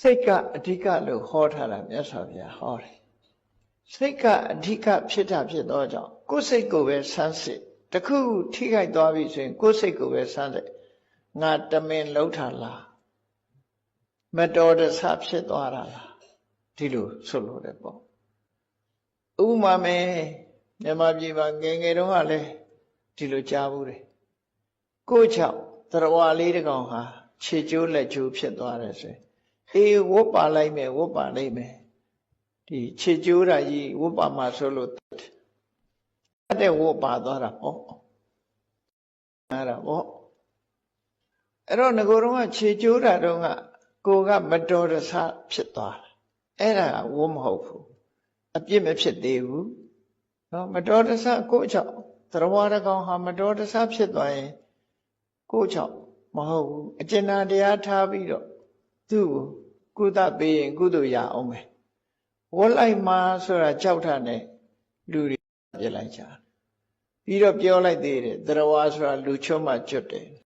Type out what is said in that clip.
စိတ်ကအဓိကလို့ဟောထားတာမြတ်စွာဘုရားဟောတယ်စိတ်ကအဓိကဖြစ်တာဖြစ်သောကြောင့်ကိုယ်စိတ်ကိုပဲဆန်းစစ်တခုထိခိုက်သွားပြီဆိုရင်ကိုယ်စိတ်ကိုပဲဆန်းစစ်ငါတမင်လှုပ်ထားလားမတော်တဆဖြစ်သွားတာလားဒီလိုဆိုလို့တယ်ပေါ့ဥပမာမယ်မြန်မာပြည်မှာငယ်ငယ်တုန်းကလည်းဒီလိုကြားဘူးတယ်ကိုယ့်ချောက်သရဝါလေးတကောင်ဟာခြေကျိုးလက်ကျိုးဖြစ်သွားတယ်ဆိုရင် အေးဝတ်ပါလိုက်မယ်ဝတ်ပါလိုက်မယ်ဒီခြေကျိုးတာကြီးဝတ်ပါမှာဆိုလို့တတ်တဲ့ဝတ်ပါသွားတာပေါ့အဲ့ဒါပေါ့အဲ့တော့ငကိုယ်တော့ကခြေကျိုးတာတော့ကကိုကမတော်တဆဖြစ်သွားတာအဲ့ဒါကဝတ်မဟုတ်ဘူးအပြစ်မဖြစ်သေးဘူးနော်မတော်တဆကိုယ့်ကြောင့်သရဝါရကောင်ဟာမတော်တဆဖြစ်သွားရင်ကိုယ့်ကြောင့်မဟုတ်ဘူးအကျဉ်းတရားထားပြီးတော့သူ့ကို ကုသပေးရင်ကုသိုလ်ရအောင်ပဲဝတ်လိုက်မှဆိုတာကြောက်တာနဲ့လူတွေပြစ်လိုက်ကြပြီးတော့ပြောလိုက်သေးတယ်သရဝါဆိုတာလူချွတ်မှကျွတ်တယ်